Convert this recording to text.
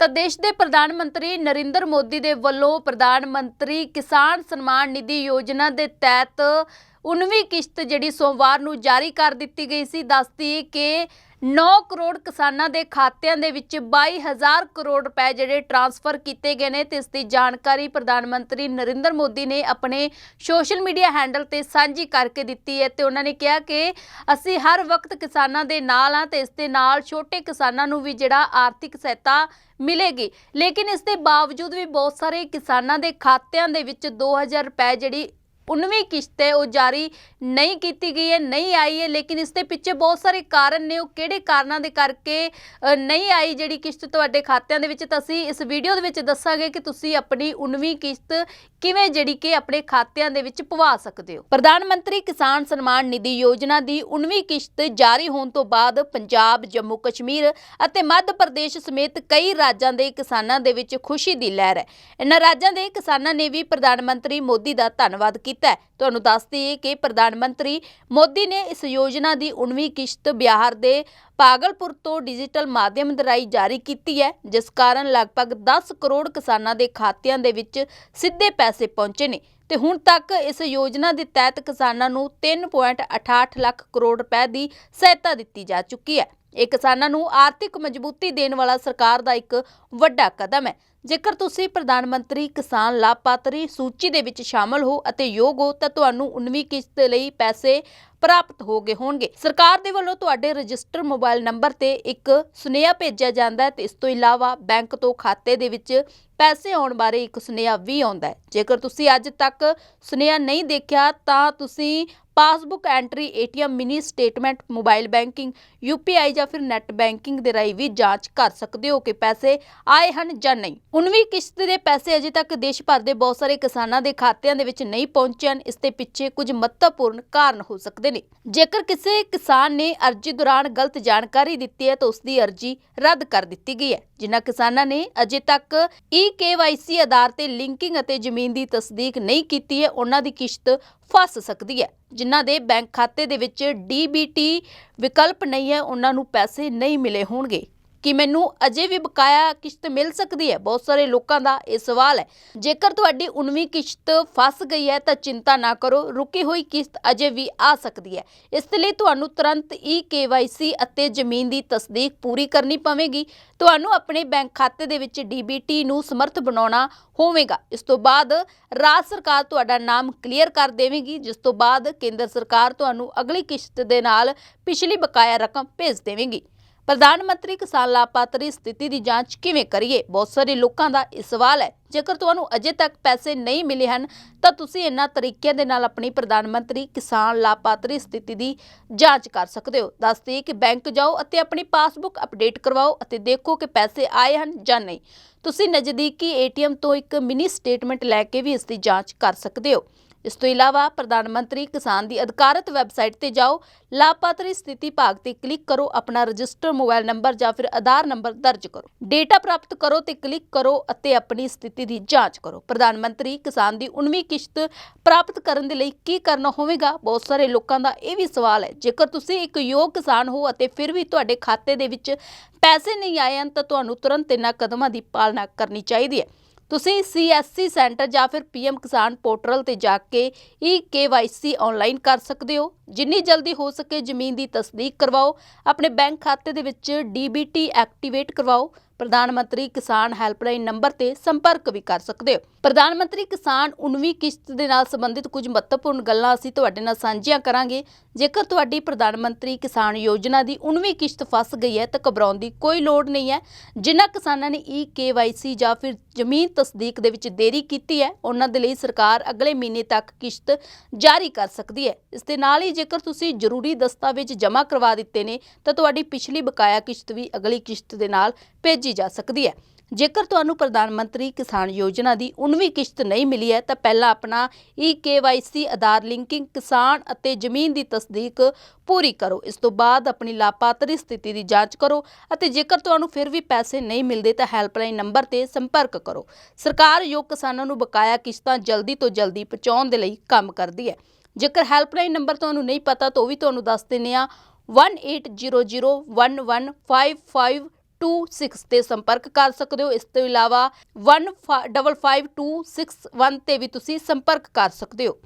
ਤਾਂ ਦੇਸ਼ ਦੇ ਪ੍ਰਧਾਨ ਮੰਤਰੀ ਨਰਿੰਦਰ ਮੋਦੀ ਦੇ ਵੱਲੋਂ ਪ੍ਰਧਾਨ ਮੰਤਰੀ ਕਿਸਾਨ ਸਨਮਾਨ ਨਿਧੀ ਯੋਜਨਾ ਦੇ ਤਹਿਤ 19ਵੀਂ ਕਿਸ਼ਤ ਜਿਹੜੀ ਸੋਮਵਾਰ ਨੂੰ ਜਾਰੀ ਕਰ ਦਿੱਤੀ ਗਈ ਸੀ, ਦੱਸਦੀ ਕਿ 9 ਕਰੋੜ ਕਿਸਾਨਾਂ ਦੇ ਖਾਤਿਆਂ ਦੇ ਵਿੱਚ 22000 ਕਰੋੜ ਰੁਪਏ ਜਿਹੜੇ ਟਰਾਂਸਫਰ ਕੀਤੇ ਗਏ ਨੇ। ਤੇ ਇਸ ਦੀ ਜਾਣਕਾਰੀ ਪ੍ਰਧਾਨ ਮੰਤਰੀ ਨਰਿੰਦਰ ਮੋਦੀ ਨੇ ਆਪਣੇ ਸੋਸ਼ਲ ਮੀਡੀਆ ਹੈਂਡਲ ਤੇ ਸਾਂਝੀ ਕਰਕੇ ਦਿੱਤੀ ਹੈ ਤੇ ਉਹਨਾਂ ਨੇ ਕਿਹਾ ਕਿ ਅਸੀਂ ਹਰ ਵਕਤ ਕਿਸਾਨਾਂ ਦੇ ਨਾਲ ਆ ਤੇ ਇਸ ਦੇ ਨਾਲ ਛੋਟੇ ਕਿਸਾਨਾਂ ਨੂੰ ਵੀ ਜਿਹੜਾ ਆਰਥਿਕ ਸਹਾਇਤਾ ਮਿਲੇਗੀ। ਲੇਕਿਨ ਇਸ ਦੇ ਬਾਵਜੂਦ ਵੀ ਬਹੁਤ ਸਾਰੇ ਕਿਸਾਨਾਂ ਦੇ ਖਾਤਿਆਂ ਦੇ ਵਿੱਚ 2000 ਰੁਪਏ ਜਿਹੜੀ 19ਵੀਂ ਕਿਸ਼ਤ ਹੈ ਉਹ ਜਾਰੀ ਨਹੀਂ ਕੀਤੀ ਗਈ ਹੈ ਨਹੀਂ ਆਈ ਹੈ ਲੇਕਿਨ ਇਸ ਦੇ ਪਿੱਛੇ ਬਹੁਤ ਸਾਰੇ ਕਾਰਨ ਨੇ ਉਹ ਕਿਹੜੇ ਕਾਰਨਾਂ ਦੇ ਕਰਕੇ ਨਹੀਂ ਆਈ ਜਿਹੜੀ ਕਿਸ਼ਤ ਤੁਹਾਡੇ ਖਾਤਿਆਂ ਦੇ ਵਿੱਚ ਤਾਂ ਅਸੀਂ ਇਸ ਵੀਡੀਓ ਦੇ ਵਿੱਚ ਦੱਸਾਂਗੇ ਕਿ ਤੁਸੀਂ ਆਪਣੀ 19ਵੀਂ ਕਿਸ਼ਤ ਕਿਵੇਂ ਜਿਹੜੀ ਕਿ ਆਪਣੇ ਖਾਤਿਆਂ ਦੇ ਵਿੱਚ ਪਵਾ ਸਕਦੇ ਹੋ ਪ੍ਰਧਾਨ ਮੰਤਰੀ ਕਿਸਾਨ ਸਨਮਾਨ ਨਿਧੀ ਯੋਜਨਾ ਦੀ 19ਵੀਂ ਕਿਸ਼ਤ ਜਾਰੀ ਹੋਣ ਤੋਂ ਬਾਅਦ ਪੰਜਾਬ ਜੰਮੂ ਕਸ਼ਮੀਰ ਅਤੇ ਮੱਧ ਪ੍ਰਦੇਸ਼ ਸਮੇਤ ਕਈ ਰਾਜਾਂ ਦੇ ਕਿਸਾਨਾਂ ਦੇ ਵਿੱਚ ਖੁਸ਼ੀ ਦੀ ਲਹਿਰ ਹੈ ਇਹਨਾਂ ਰਾਜਾਂ ਦੇ ਕਿਸਾਨਾਂ ਨੇ ਵੀ ਪ੍ਰਧਾਨ ਮੰਤਰੀ ਮੋਦੀ ਦਾ ਧੰਨਵਾਦ ਕੀਤਾ ਹੈ। ਤੁਹਾਨੂੰ ਦੱਸ ਦਈਏ ਕਿ ਪ੍ਰਧਾਨ ਮੰਤਰੀ ਮੋਦੀ ਨੇ ਇਸ ਯੋਜਨਾ ਦੀ 19ਵੀਂ ਕਿਸ਼ਤ ਬਿਹਾਰ ਦੇ ਪਾਗਲਪੁਰ ਤੋਂ ਡਿਜੀਟਲ ਮਾਧਿਅਮ ਦੇ ਰਾਹੀਂ ਜਾਰੀ ਕੀਤੀ ਹੈ, ਜਿਸ ਕਾਰਨ ਲਗਭਗ 10 ਕਰੋੜ ਕਿਸਾਨਾਂ ਦੇ ਖਾਤਿਆਂ ਦੇ ਵਿੱਚ ਸਿੱਧੇ ਪੈਸੇ ਪਹੁੰਚੇ ਨੇ। ਤੇ ਹੁਣ ਤੱਕ ਇਸ ਯੋਜਨਾ ਦੇ ਤਹਿਤ ਕਿਸਾਨਾਂ ਨੂੰ 3.68 ਲੱਖ ਕਰੋੜ ਰੁਪਏ ਦੀ ਸਹਾਇਤਾ ਦਿੱਤੀ ਜਾ ਚੁੱਕੀ ਹੈ। ਇਹ ਕਿਸਾਨਾਂ ਨੂੰ ਆਰਥਿਕ ਮਜ਼ਬੂਤੀ ਦੇਣ ਵਾਲਾ ਸਰਕਾਰ ਦਾ ਇੱਕ ਵੱਡਾ ਕਦਮ ਹੈ। ਜੇਕਰ ਤੁਸੀਂ ਪ੍ਰਧਾਨ ਮੰਤਰੀ ਕਿਸਾਨ ਲਾਭਪਾਤਰੀ ਸੂਚੀ ਦੇ ਵਿੱਚ ਸ਼ਾਮਲ ਹੋ ਅਤੇ ਯੋਗ ਹੋ, ਤਾਂ ਤੁਹਾਨੂੰ 19ਵੀਂ ਕਿਸ਼ਤ ਲਈ ਪੈਸੇ ਪ੍ਰਾਪਤ ਹੋ ਗਏ ਹੋਣਗੇ। ਸਰਕਾਰ ਦੇ ਵੱਲੋਂ ਤੁਹਾਡੇ ਰਜਿਸਟਰ ਮੋਬਾਈਲ ਨੰਬਰ ਤੇ ਇੱਕ ਸੁਨੇਹਾ ਭੇਜਿਆ ਜਾਂਦਾ ਹੈ ਤੇ ਇਸ ਤੋਂ ਇਲਾਵਾ ਬੈਂਕ ਤੋਂ ਖਾਤੇ ਦੇ ਵਿੱਚ ਪੈਸੇ ਆਉਣ ਬਾਰੇ ਇੱਕ ਸੁਨੇਹਾ ਵੀ ਆਉਂਦਾ ਹੈ। ਜੇਕਰ ਤੁਸੀਂ ਅੱਜ ਤੱਕ ਸੁਨੇਹਾ ਨਹੀਂ ਦੇਖਿਆ, ਤਾਂ ਤੁਸੀਂ passbook entry, ATM, mini statement, mobile banking, UPI ਜਾਂ ਫਿਰ ਨੈਟ ਬੈਂਕਿੰਗ ਦੇ ਰਾਹੀਂ ਵੀ ਜਾਂਚ ਕਰ ਸਕਦੇ ਹੋ ਕਿ ਪੈਸੇ ਆਏ ਹਨ ਜਾਂ ਨਹੀਂ। 19ਵੀਂ ਕਿਸ਼ਤ ਦੇ ਪੈਸੇ ਅਜੇ ਤੱਕ ਦੇਸ਼ ਭਰ ਦੇ ਬਹੁਤ ਸਾਰੇ ਕਿਸਾਨਾਂ ਦੇ ਖਾਤਿਆਂ ਦੇ ਵਿੱਚ ਨਹੀਂ ਪਹੁੰਚੇ ਹਨ। ਇਸ ਦੇ ਪਿੱਛੇ ਕੁਝ ਮਹੱਤਵਪੂਰਨ ਕਾਰਨ ਹੋ ਸਕਦੇ ਨੇ। ਜੇਕਰ ਕਿਸੇ ਕਿਸਾਨ ਨੇ ਅਰਜੀ ਦੌਰਾਨ ਗਲਤ ਜਾਣਕਾਰੀ ਦਿੱਤੀ ਹੈ ਤਾਂ ਉਸ ਦੀ ਅਰਜੀ ਰੱਦ ਕਰ ਦਿੱਤੀ ਗਈ ਹੈ। ਜਿਨ੍ਹਾਂ ਕਿਸਾਨਾਂ ਨੇ ਅਜੇ ਤੱਕ ਈ ਕੇਵਾਈਸੀ ਆਧਾਰ ਤੇ ਲਿੰਕਿੰਗ ਅਤੇ ਜ਼ਮੀਨ ਦੀ ਤਸਦੀਕ ਨਹੀਂ ਕੀਤੀ ਹੈ, ਉਹਨਾਂ ਦੀ ਕਿਸ਼ਤ ਫਸ ਸਕਦੀ ਹੈ, ਜਿਨ੍ਹਾਂ ਦੇ ਬੈਂਕ ਖਾਤੇ ਦੇ ਵਿੱਚ ਡੀਬੀਟੀ ਵਿਕਲਪ ਨਹੀਂ ਹੈ, ਉਹਨਾਂ ਨੂੰ ਪੈਸੇ ਨਹੀਂ ਮਿਲੇ ਹੋਣਗੇ। ਕਿ ਮੈਨੂੰ ਅਜੇ ਵੀ ਬਕਾਇਆ ਕਿਸ਼ਤ ਮਿਲ ਸਕਦੀ ਹੈ। ਬਹੁਤ ਸਾਰੇ ਲੋਕਾਂ ਦਾ ਇਹ ਸਵਾਲ ਹੈ। ਜੇਕਰ ਤੁਹਾਡੀ 19ਵੀਂ ਕਿਸ਼ਤ ਫਸ ਗਈ ਹੈ, ਤਾਂ ਚਿੰਤਾ ਨਾ ਕਰੋ। ਰੁਕੀ ਹੋਈ ਕਿਸ਼ਤ ਅਜੇ ਵੀ ਆ ਸਕਦੀ ਹੈ। ਇਸ ਲਈ ਤੁਹਾਨੂੰ ਤੁਰੰਤ ਈ ਕੇਵਾਈਸੀ ਅਤੇ ਜ਼ਮੀਨ ਦੀ ਤਸਦੀਕ ਪੂਰੀ ਕਰਨੀ ਪਵੇਗੀ। ਤੁਹਾਨੂੰ ਆਪਣੇ ਬੈਂਕ ਖਾਤੇ ਦੇ ਵਿੱਚ ਡੀਬੀਟੀ ਨੂੰ ਸਮਰਥ ਬਣਾਉਣਾ ਹੋਵੇਗਾ। ਇਸ ਤੋਂ ਬਾਅਦ ਰਾਜ ਸਰਕਾਰ ਤੁਹਾਡਾ ਨਾਮ ਕਲੀਅਰ ਕਰ ਦੇਵੇਗੀ। ਜਿਸ ਤੋਂ ਬਾਅਦ ਕੇਂਦਰ ਸਰਕਾਰ ਤੁਹਾਨੂੰ ਅਗਲੀ ਕਿਸ਼ਤ ਦੇ ਨਾਲ ਪਿਛਲੀ ਬਕਾਇਆ ਰਕਮ ਭੇਜ ਦੇਵੇਗੀ। ਪ੍ਰਧਾਨ ਮੰਤਰੀ ਕਿਸਾਨ ਲਾਭਪਾਤਰੀ ਸਥਿਤੀ ਦੀ ਜਾਂਚ ਕਿਵੇਂ ਕਰੀਏ? ਬਹੁਤ ਸਾਰੇ ਲੋਕਾਂ ਦਾ ਇਹ ਸਵਾਲ ਹੈ। ਜੇਕਰ ਤੁਹਾਨੂੰ ਅਜੇ ਤੱਕ ਪੈਸੇ ਨਹੀਂ ਮਿਲੇ ਹਨ, ਤਾਂ ਤੁਸੀਂ ਇਹਨਾਂ ਤਰੀਕਿਆਂ ਦੇ ਨਾਲ ਆਪਣੀ ਪ੍ਰਧਾਨ ਮੰਤਰੀ ਕਿਸਾਨ ਲਾਭਪਾਤਰੀ ਸਥਿਤੀ ਦੀ ਜਾਂਚ ਕਰ ਸਕਦੇ ਹੋ। ਦੱਸਦੀ ਕਿ ਬੈਂਕ ਜਾਓ ਅਤੇ ਆਪਣੀ ਪਾਸਬੁੱਕ ਅਪਡੇਟ ਕਰਵਾਓ ਅਤੇ ਦੇਖੋ ਕਿ ਪੈਸੇ ਆਏ ਹਨ ਜਾਂ ਨਹੀਂ। ਤੁਸੀਂ ਨਜ਼ਦੀਕੀ ਏਟੀਐਮ ਤੋਂ ਇੱਕ ਮਿਨੀ ਸਟੇਟਮੈਂਟ ਲੈ ਕੇ ਵੀ ਇਸ ਦੀ ਜਾਂਚ ਕਰ ਸਕਦੇ ਹੋ। ਇਸ ਤੋਂ ਇਲਾਵਾ ਪ੍ਰਧਾਨ ਮੰਤਰੀ ਕਿਸਾਨ ਦੀ ਅਧਿਕਾਰਤ ਵੈਬਸਾਈਟ ਤੇ ਜਾਓ, ਲਾਭਪਾਤਰੀ ਸਥਿਤੀ ਭਾਗ ਤੇ ਕਲਿੱਕ ਕਰੋ, ਆਪਣਾ ਰਜਿਸਟਰ ਮੋਬਾਈਲ ਨੰਬਰ ਜਾਂ ਫਿਰ ਆਧਾਰ ਨੰਬਰ ਦਰਜ ਕਰੋ। ਡੇਟਾ ਪ੍ਰਾਪਤ ਕਰੋ ਤੇ ਕਲਿੱਕ ਕਰੋ ਅਤੇ ਆਪਣੀ ਸਥਿਤੀ ਦੀ ਜਾਂਚ ਕਰੋ। ਪ੍ਰਧਾਨ ਮੰਤਰੀ ਕਿਸਾਨ ਦੀ 19ਵੀਂ ਕਿਸ਼ਤ ਪ੍ਰਾਪਤ ਕਰਨ ਦੇ ਲਈ ਕੀ ਕਰਨਾ ਹੋਵੇਗਾ? ਬਹੁਤ ਸਾਰੇ ਲੋਕਾਂ ਦਾ ਇਹ ਵੀ ਸਵਾਲ ਹੈ। ਜੇਕਰ ਤੁਸੀਂ ਇੱਕ ਯੋਗ ਕਿਸਾਨ ਹੋ ਅਤੇ ਫਿਰ ਵੀ ਤੁਹਾਡੇ ਖਾਤੇ ਦੇ ਵਿੱਚ ਪੈਸੇ ਨਹੀਂ ਆਏ ਹਨ, ਤਾਂ ਤੁਹਾਨੂੰ ਤੁਰੰਤ ਇਹਨਾਂ ਕਦਮਾਂ ਦੀ ਪਾਲਣਾ ਕਰਨੀ ਚਾਹੀਦੀ ਹੈ। ਤੁਸੀਂ ਸੀਐਸਸੀ ਸੈਂਟਰ ਜਾਂ ਫਿਰ ਪੀਐਮ ਕਿਸਾਨ ਪੋਰਟਲ ਤੇ ਜਾ ਕੇ ਈ ਕੇਵਾਈਸੀ ਆਨਲਾਈਨ ਕਰ ਸਕਦੇ ਹੋ। ਜਿੰਨੀ ਜਲਦੀ ਹੋ ਸਕੇ ਜ਼ਮੀਨ ਦੀ ਤਸਦੀਕ ਕਰਵਾਓ। ਆਪਣੇ ਬੈਂਕ ਖਾਤੇ ਦੇ ਵਿੱਚ ਡੀਬੀਟੀ ਐਕਟੀਵੇਟ ਕਰਵਾਓ। ਪ੍ਰਧਾਨ ਮੰਤਰੀ ਕਿਸਾਨ ਹੈਲਪਲਾਈਨ ਨੰਬਰ ਤੇ ਸੰਪਰਕ ਵੀ ਕਰ ਸਕਦੇ ਹੋ। ਪ੍ਰਧਾਨ ਮੰਤਰੀ ਕਿਸਾਨ 19ਵੀਂ ਕਿਸ਼ਤ ਦੇ ਨਾਲ ਸੰਬੰਧਿਤ ਕੁਝ ਮਹੱਤਵਪੂਰਨ ਗੱਲਾਂ ਅਸੀਂ ਤੁਹਾਡੇ ਨਾਲ ਸਾਂਝੀਆਂ ਕਰਾਂਗੇ। ਜੇਕਰ ਤੁਹਾਡੀ ਪ੍ਰਧਾਨ ਮੰਤਰੀ ਕਿਸਾਨ ਯੋਜਨਾ ਦੀ 19ਵੀਂ ਕਿਸ਼ਤ ਫਸ ਗਈ ਹੈ ਤਾਂ ਘਬਰਾਉਣ ਦੀ ਕੋਈ ਲੋੜ ਨਹੀਂ ਹੈ। ਜਿਨ੍ਹਾਂ ਕਿਸਾਨਾਂ ਨੇ ਈ ਕੇਵਾਈਸੀ ਜਾਂ ਫਿਰ ਜ਼ਮੀਨ ਤਸਦੀਕ ਦੇ ਵਿੱਚ ਦੇਰੀ ਕੀਤੀ ਹੈ, ਉਹਨਾਂ ਦੇ ਲਈ ਸਰਕਾਰ ਅਗਲੇ ਮਹੀਨੇ ਤੱਕ ਕਿਸ਼ਤ ਜਾਰੀ ਕਰ ਸਕਦੀ ਹੈ। ਇਸ ਦੇ ਨਾਲ ਹੀ ਜੇਕਰ ਤੁਸੀਂ ਜ਼ਰੂਰੀ ਦਸਤਾਵੇਜ਼ ਜਮ੍ਹਾਂ ਕਰਵਾ ਦਿੱਤੇ ਨੇ, ਤਾਂ ਤੁਹਾਡੀ ਪਿਛਲੀ ਬਕਾਇਆ ਕਿਸ਼ਤ ਵੀ ਅਗਲੀ ਕਿਸ਼ਤ ਦੇ ਨਾਲ ਭੇਜੀ ਜਾ ਸਕਦੀ ਹੈ। ਜੇਕਰ ਤੁਹਾਨੂੰ ਪ੍ਰਧਾਨ ਮੰਤਰੀ ਕਿਸਾਨ ਯੋਜਨਾ ਦੀ 19ਵੀਂ ਕਿਸ਼ਤ ਨਹੀਂ ਮਿਲੀ ਹੈ, ਤਾਂ ਪਹਿਲਾਂ ਆਪਣਾ ਈ ਕੇਵਾਈਸੀ ਆਧਾਰ ਲਿੰਕਿੰਗ ਕਿਸਾਨ ਅਤੇ ਜ਼ਮੀਨ ਦੀ ਤਸਦੀਕ ਪੂਰੀ ਕਰੋ। ਇਸ ਤੋਂ ਬਾਅਦ ਆਪਣੀ ਲਾਭਪਾਤਰੀ ਸਥਿਤੀ ਦੀ ਜਾਂਚ ਕਰੋ ਅਤੇ ਜੇਕਰ ਤੁਹਾਨੂੰ ਫਿਰ ਵੀ ਪੈਸੇ ਨਹੀਂ ਮਿਲਦੇ, ਤਾਂ ਹੈਲਪਲਾਈਨ ਨੰਬਰ ਤੇ ਸੰਪਰਕ ਕਰੋ। ਸਰਕਾਰ ਯੋਗ ਕਿਸਾਨਾਂ ਨੂੰ ਬਕਾਇਆ ਕਿਸ਼ਤਾਂ ਜਲਦੀ ਤੋਂ ਜਲਦੀ ਪਹੁੰਚਾਉਣ ਦੇ ਲਈ ਕੰਮ ਕਰਦੀ ਹੈ। ਜੇਕਰ ਹੈਲਪਲਾਈਨ ਨੰਬਰ ਤੁਹਾਨੂੰ ਨਹੀਂ ਪਤਾ, ਤਾਂ ਉਹ ਵੀ ਤੁਹਾਨੂੰ ਦੱਸ ਦਿੰਨੇ ਆ 18001155 155226 ਤੇ ਸੰਪਰਕ ਕਰ ਸਕਦੇ ਹੋ। ਇਸ ਤੋਂ ਇਲਾਵਾ 155261 ਤੇ ਵੀ ਤੁਸੀਂ ਸੰਪਰਕ ਕਰ ਸਕਦੇ ਹੋ।